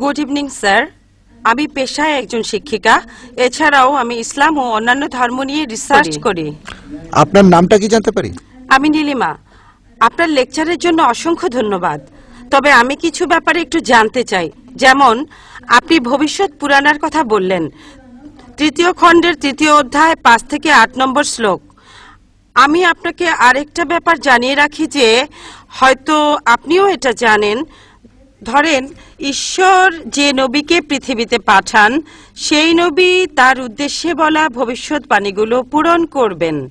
Good evening sir আমি পেশায় একজন শিক্ষিকা। এছাড়াও আমি ইসলাম ও অন্যান্য ধর্ম নিয়ে রিসার্চ করি। আপনার নামটা কি জানতে পারি? আমি নীলিমা। আপনার লেকচারের জন্য অসংখ্য ধন্যবাদ। তবে আমি কিছু ব্যাপারে একটু জানতে চাই। যেমন আপনি ভবিষ্যৎ পুরাণার কথা বললেন। তৃতীয় খণ্ডের তৃতীয় অধ্যায় পাঁচ থেকে আট নম্বর শ্লোক। আমি আপনাকে আরেকটা ব্যাপার জানিয়ে রাখি যে হয়তো আপনিও এটা জানেন ধরেন, ঈশ্বর যে নবীকে পৃথিবীতে পাঠান, সেই নবী তার উদ্দেশ্যে বলা ভবিষ্যৎবাণীগুলো পূরণ করবেন।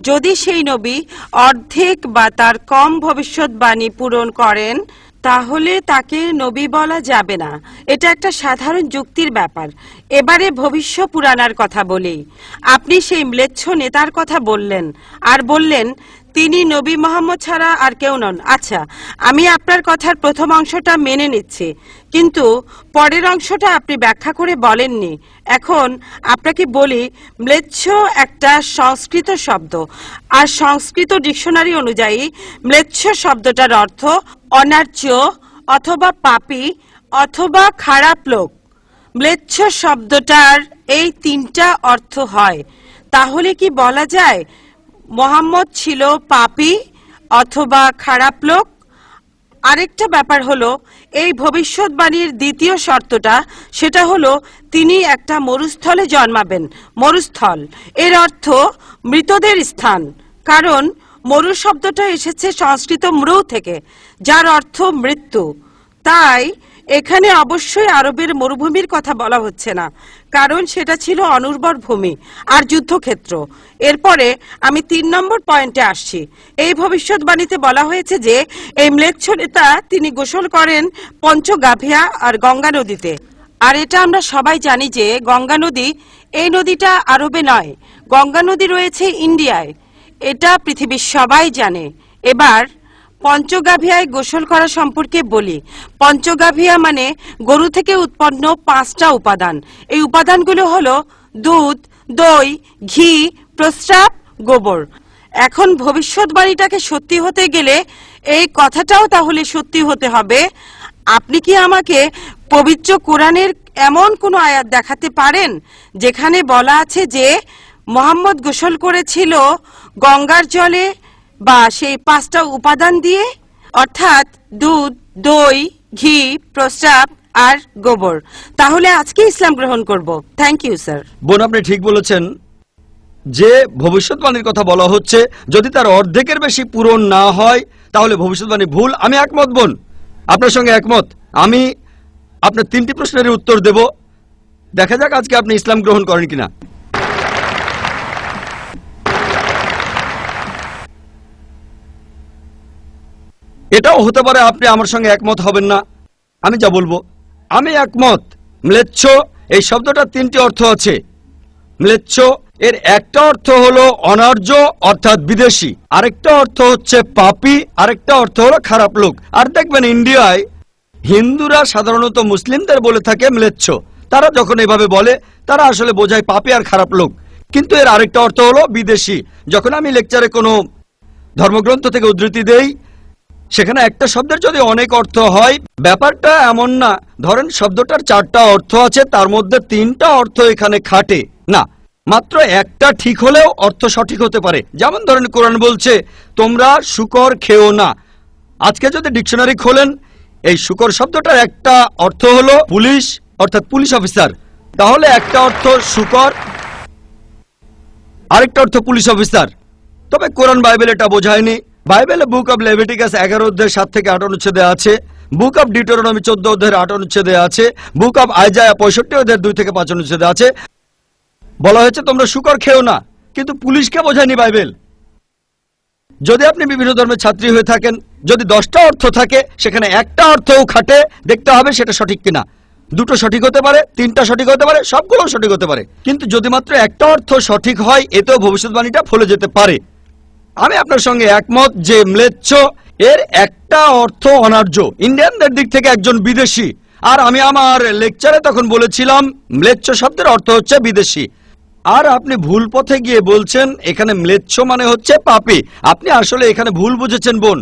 যদি সেই নবী অর্ধেক বা তার কম ভবিষ্যৎবাণী পূরণ করেন, তাহলে তাকে নবী বলা যাবে না। এটা একটা সাধারণ যুক্তির ব্যাপার। এবারে ভবিষ্য পুরাণার কথা বলি। আপনি সেই ম্লেচ্ছ নেতার কথা বললেন, আর বললেন তিনি নবী মোহাম্মদ ছাড়া আর কেউ নন। আচ্ছা আমি আপনার কথার প্রথম অংশটা মেনে নিচ্ছি। কিন্তু পরের অংশটা আপনি ব্যাখ্যা করে বলেননি। এখন আপনাকে বলি, ম্লেচ্ছ একটা সংস্কৃত শব্দ। আর সংস্কৃত ডিকশনারি অনুযায়ী, ম্লেচ্ছ শব্দটার অর্থ অনার্য অথবা পাপি অথবা খারাপ লোক। ম্লেচ্ছ শব্দটার এই তিনটা অর্থ হয়। তাহলে কি বলা যায় মোহাম্মদ ছিল পাপি অথবা খারাপ লোক। আরেকটা ব্যাপার হলো, এই ভবিষ্যৎবাণীর দ্বিতীয় শর্তটা, সেটা হলো তিনি একটা মরুস্থলে জন্মাবেন, মরুস্থল। এর অর্থ মৃতদের স্থান। কারণ মরু শব্দটা এসেছে সংস্কৃত মৃউ থেকে, যার অর্থ মৃত্যু। তাই এখানে অবশ্যই আরবের মরুভূমির কথা বলা হচ্ছে না। কারণ সেটা ছিল অনুর্বর ভূমি আর যুদ্ধক্ষেত্র। এরপরে আমি তিন নম্বর পয়েন্টে আসছি। এই ভবিষ্যৎবাণীতে বলা হয়েছে যে, এই ম্লেচ্ছ নেতা তিনি গোসল করেন পঞ্চগাভিয়া আর গঙ্গা নদীতে। আর এটা আমরা সবাই জানি যে, গঙ্গা নদী এই নদীটা আরবে নয়, গঙ্গা নদী রয়েছে ইন্ডিয়ায়। এটা পৃথিবীর সবাই জানে। এবার পঞ্চগাভিয়ায় গোসল করা সম্পর্কে বলি। পঞ্চগাভিয়া মানে গরু থেকে উৎপন্ন পাঁচটা উপাদান। এই উপাদানগুলো হলো দুধ, দই, ঘি, প্রস্রাব, গোবর। এখন ভবিষ্যৎবাণীটাকে সত্যি হতে গেলে এই কথাটাও তাহলে সত্যি হতে হবে, আপনি কি আমাকে পবিত্র কোরআনের এমন কোনো আয়াত দেখাতে পারেন, যেখানে বলা আছে যে, মোহাম্মদ গোসল করেছিল গঙ্গার জলে বা সেই পাঁচটা উপাদান দিয়ে, অর্থাৎ দুধ, দই, ঘি, প্রস্রাব আর গোবর। তাহলে আজকে ইসলাম গ্রহণ করব। থ্যাংক ইউ স্যার বোন, আপনি ঠিক বলেছেন যে ভবিষ্যৎবাণীর কথা বলা হচ্ছে, যদি তার অর্ধেকের বেশি পূরণ না হয়, তাহলে ভবিষ্যৎবাণী ভুল। আমি একমত, বোন। আপনার সঙ্গে একমত। আমি আপনার তিনটি প্রশ্নের উত্তর দেব। দেখা যাক আজকে আপনি ইসলাম গ্রহণ করেন কিনা। এটাও হতে পারে আপনি আমার সঙ্গে একমত হবেন না। আমি যা বলব, আমি একমত। ম্লেচ্ছ, এই শব্দটা তিনটি অর্থ আছে। ম্লেচ্ছ, এর একটা অর্থ হলো অনার্য, অর্থাৎ বিদেশি। আরেকটা অর্থ হচ্ছে পাপি, আরেকটা অর্থ হলো খারাপ লোক। আর দেখবেন ইন্ডিয়ায় হিন্দুরা সাধারণত মুসলিমদের বলে থাকে ম্লেচ্ছ। তারা যখন এভাবে বলে, তারা আসলে বোঝায় পাপি আর খারাপ লোক। কিন্তু এর আরেকটা অর্থ হলো বিদেশি। যখন আমি লেকচারে কোনো ধর্মগ্রন্থ থেকে উদ্ধৃতি দেই সেখানে একটা শব্দের যদি অনেক অর্থ হয়, ব্যাপারটা এমন না। ধরেন শব্দটার চারটা অর্থ আছে, তার মধ্যে তিনটা অর্থ এখানে খাটে। না, মাত্র একটা ঠিক হলেও অর্থ সঠিক হতে পারে। যেমন ধরেন কোরআন বলছে, তোমরা শুকর খেও না। আজকে যদি ডিকশনারি খোলেন, এই শুকর শব্দটার একটা অর্থ হলো পুলিশ, অর্থাৎ পুলিশ অফিসার। তাহলে একটা অর্থ শুকর, আরেকটা অর্থ পুলিশ অফিসার। তবে কোরআন বাইবেল এটা বোঝায়নি। বাইবেলে বুক অব লেভিটিকাস এগারো অধ্যায় সাত থেকে আট অনুচ্ছেদে আছে। বুক অব ডিটোরনমি চোদ্দ অধ্যায়ের আট অনুচ্ছেদে আছে। বুক অব আইজায়া পঁয়ষট্টি অধ্যায়ের দুই থেকে পাঁচ অনুচ্ছেদে আছে। বলা হয়েছে, তোমরা শুকর খেও না, কিন্তু পুলিশকে বোঝায়নি বাইবেল। যদি আপনি বিভিন্ন ধর্মের ছাত্রী হয়ে থাকেন, যদি দশটা অর্থ থাকে, সেখানে একটা অর্থও খাটে, দেখতে হবে সেটা সঠিক কিনা। দুটো সঠিক হতে পারে, তিনটা সঠিক হতে পারে সবগুলো সঠিক হতে পারে। কিন্তু যদি মাত্র একটা অর্থ সঠিক হয়, এতেও ভবিষ্যৎবাণীটা ফলে যেতে পারে। আমি আপনার সঙ্গে একমত যে ম্লেচ্ছ এর একটা অর্থ অনার্য। ইন্ডিয়ানদের দিক থেকে একজন বিদেশি। আর আমি আমার লেকচারে তখন বলেছিলাম, ম্লেচ্ছ শব্দের অর্থ হচ্ছে বিদেশি। আর আপনি ভুল পথে গিয়ে বলছেন, এখানে ম্লেচ্ছ মানে হচ্ছে পাপি। আপনি আসলে এখানে ভুল বুঝেছেন, বোন।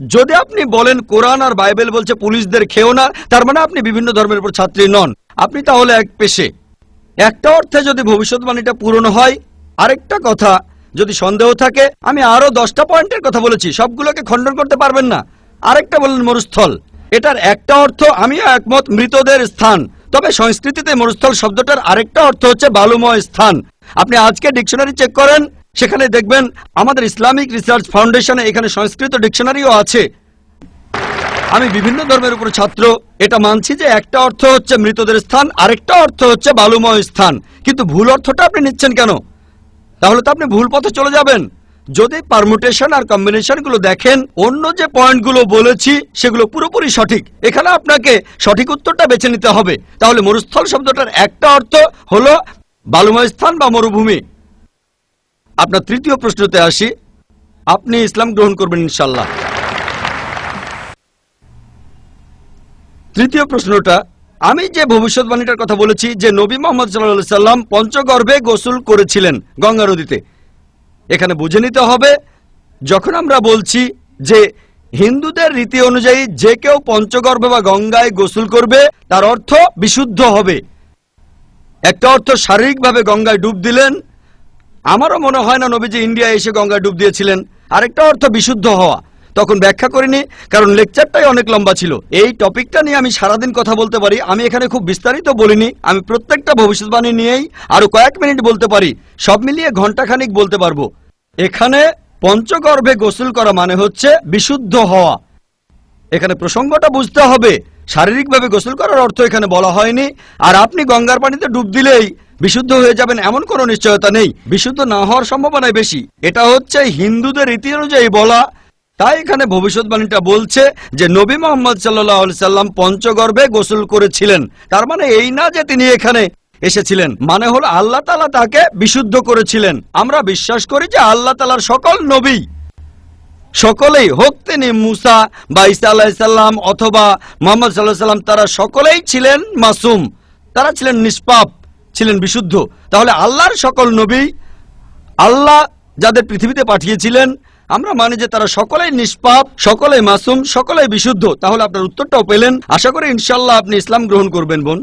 যদি আপনি বলেন কোরআন আর বাইবেল বলছে পুলিশদের খেও না, তার মানে আপনি বিভিন্ন ধর্মের উপর ছাত্রী নন। আপনি তাহলে এক পেশে। একটা অর্থে যদি ভবিষ্যৎবাণীটা পূরণ হয়, আরেকটা কথা যদি সন্দেহ থাকে, আমি আরও দশটা পয়েন্টের কথা বলেছি, সবগুলোকে খণ্ডন করতে পারবেন না। আরেকটা বললেন মরুস্থল। এটার একটা অর্থ, আমিও একমত, মৃতদের স্থান। তবে সংস্কৃতিতে মরুস্থল শব্দটার আরেকটা অর্থ হচ্ছে বালুময় স্থান। আপনি আজকে ডিকশনারি চেক করেন, সেখানে দেখবেন আমাদের ইসলামিক রিসার্চ ফাউন্ডেশনে এখানে সংস্কৃত ডিকশনারিও আছে। আমি বিভিন্ন ধর্মের উপর ছাত্র, এটা মানছি যে একটা অর্থ হচ্ছে মৃতদের স্থান, আরেকটা অর্থ হচ্ছে বালুময় স্থান। কিন্তু ভুল অর্থটা আপনি নিচ্ছেন কেন? তাহলে তো আপনি ভুল পথে চলে যাবেন। যদি পারমুটেশন আর কম্বিনেশনগুলো দেখেন, অন্য যে পয়েন্টগুলো বলেছি, সেগুলো পুরোপুরি সঠিক। এখানে আপনাকে সঠিক উত্তরটা বেছে নিতে হবে। তাহলে মরুস্থল শব্দটার একটা অর্থ হলো বালুময় স্থান বা মরুভূমি। আপনার তৃতীয় প্রশ্নতে আসি। আপনি ইসলাম গ্রহণ করবেন ইনশাল্লাহ তৃতীয় প্রশ্নটা আমি যে ভবিষ্যৎবাণীটার কথা বলেছি, যে নবী মোহাম্মদ সাল্লাহ সাল্লাম পঞ্চগর্ভে গোসল করেছিলেন গঙ্গা নদীতে এখানে বুঝে নিতে হবে, যখন আমরা বলছি যে হিন্দুদের রীতি অনুযায়ী যে কেউ পঞ্চগর্ভে বা গঙ্গায় গোসল করবে, তার অর্থ বিশুদ্ধ হবে। একটা অর্থ শারীরিকভাবে গঙ্গায় ডুব দিলেন। আমারও মনে হয় না নবীজি ইন্ডিয়া এসে গঙ্গায় ডুব দিয়েছিলেন। আরেকটা অর্থ বিশুদ্ধ হওয়া। তখন ব্যাখ্যা করিনি, কারণ লেকচারটাই অনেক লম্বা ছিল। এই টপিকটা নিয়ে আমি সারাদিন কথা বলতে পারি, আমি এখানে খুব বিস্তারিত বলিনি, আমি প্রত্যেকটা ভবিষ্যৎবাণী নিয়েই আরও কয়েক মিনিট বলতে পারি, সব মিলিয়ে ঘন্টাখানিক বলতে পারব। এখানে পঞ্চগর্ভে গোসল করা মানে হচ্ছে বিশুদ্ধ হওয়া। এখানে প্রসঙ্গটা বুঝতে হবে, শারীরিকভাবে গোসল করার অর্থ এখানে বলা হয়নি, আর আপনি গঙ্গার পানিতে ডুব দিলেই বিশুদ্ধ হয়ে যাবেন এমন কোনো নিশ্চয়তা নেই। বিশুদ্ধ না হওয়ার সম্ভাবনাই বেশি। এটা হচ্ছে হিন্দুদের রীতি অনুযায়ী বলা তাই এখানে ভবিষ্যৎবাণীটা বলছে যে নবী মোহাম্মদ সাল্লাহ সাল্লাম পঞ্চগর্ভে গোসল করেছিলেন। তার মানে এই না যে তিনি এখানে এসেছিলেন মানে হলো আল্লাহ তালা তাকে বিশুদ্ধ করেছিলেন। আমরা বিশ্বাস করি যে আল্লাহ তালার সকল নবী, সকলেই হোক তিনি মুসা বা ইসা আলাহিসাল্লাম অথবা মোহাম্মদ সাল্লাহ সাল্লাম, তারা সকলেই ছিলেন মাসুম। তারা ছিলেন নিষ্পাপ, ছিলেন বিশুদ্ধ। তাহলে আল্লাহর সকল নবী আল্লাহ যাদের পৃথিবীতে পাঠিয়েছিলেন আমরা মানি যে তারা সকলেই নিষ্পাপ, সকলেই মাসুম, সকলেই বিশুদ্ধ। তাহলে আপনার উত্তরটাও পেলেন। আশা করি ইনশাল্লাহ আপনি ইসলাম গ্রহণ করবেন, বোন।